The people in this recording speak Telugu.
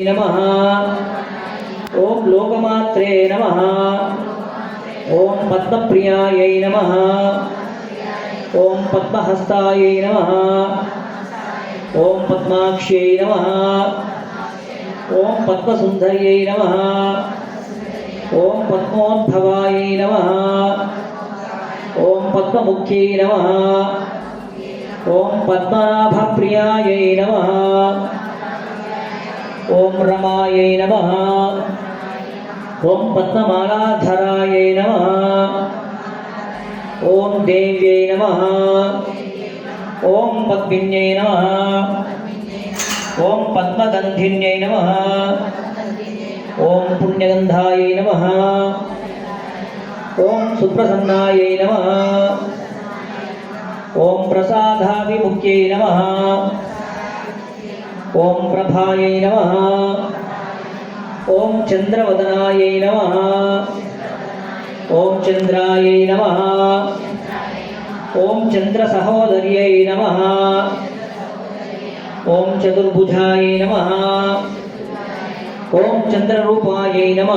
నమ. ఓం లోకమాత్రే నమ. ఓం పద్మప్రియాయై నమ. ఓం పద్మహస్తాయై నమ. ఓం పద్మాక్ష్యై నమ. ఓం పద్మసుందర్యై నమ. ఓం పద్మోద్భవాయై నమ. ఓం పద్మముఖ్యై నమ. ఓం పద్మనాభప్రియాయై నమ. ఓం రమాయై నమ. ఓం పద్మమాలాధరాయై నమ. ఓం దేవ్యై నమ. ఓం పద్మిన్యై నమ. ఓం పద్మగంధిన్యై నమ. ఓం పుణ్యగంధాయై నమ. ఓం సుప్రసన్నాయై నమ. ఓం ప్రసాదాభిముఖ్యై నమ. ఓం ప్రభాయై నమ. ఓం చంద్రవదనాయై నమ. ఓం చంద్రాయై నమ. ఓం చంద్ర సహోదర్యై నమ. ఓం చతుర్భుజాయై నమ. ఓం చంద్రరూపాయై నమ.